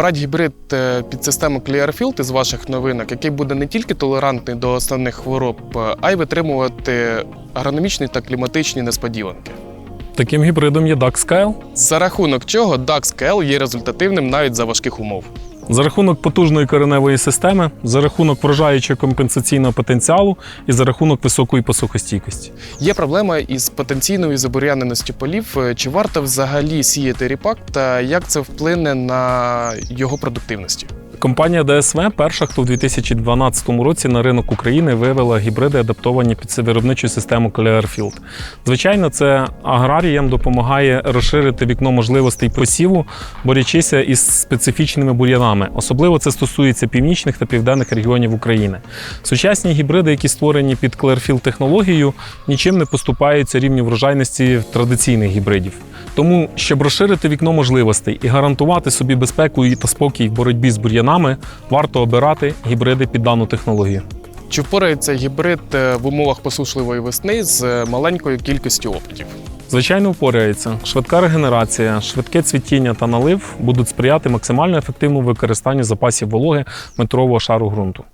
Обирать гібрид е, під систему Clearfield із ваших новинок, який буде не тільки толерантний до основних хвороб, а й витримувати агрономічні та кліматичні несподіванки. Таким гібридом є Dax Kyle. За рахунок чого Dax KL є результативним навіть за важких умов. За рахунок потужної кореневої системи, за рахунок вражаючого компенсаційного потенціалу і за рахунок високої посухостійкості. Є проблема із потенційною забур'яненістю полів. Е, Чи варто взагалі сіяти ріпак та як це вплине на його продуктивності? Компанія DSV перша, хто в 2012 році на ринок України вивела гібриди, адаптовані під виробничу систему Clearfield. Звичайно, це аграріям допомагає розширити вікно можливостей посіву, борючися із специфічними бур'янами. Особливо це стосується північних та південних регіонів України. Сучасні гібриди, які створені під Clearfield технологією, нічим не поступаються рівню врожайності традиційних гібридів. Тому, щоб розширити вікно можливостей і гарантувати собі безпеку і та спокій в боротьбі з бур'янами, варто обирати гібриди під дану технологію. Чи впорається гібрид е, в умовах посушливої весни з е, маленькою кількістю опадів? Звичайно, впорається. Швидка регенерація, швидке цвітіння та налив будуть сприяти максимально ефективному використанню запасів вологи метрового шару ґрунту.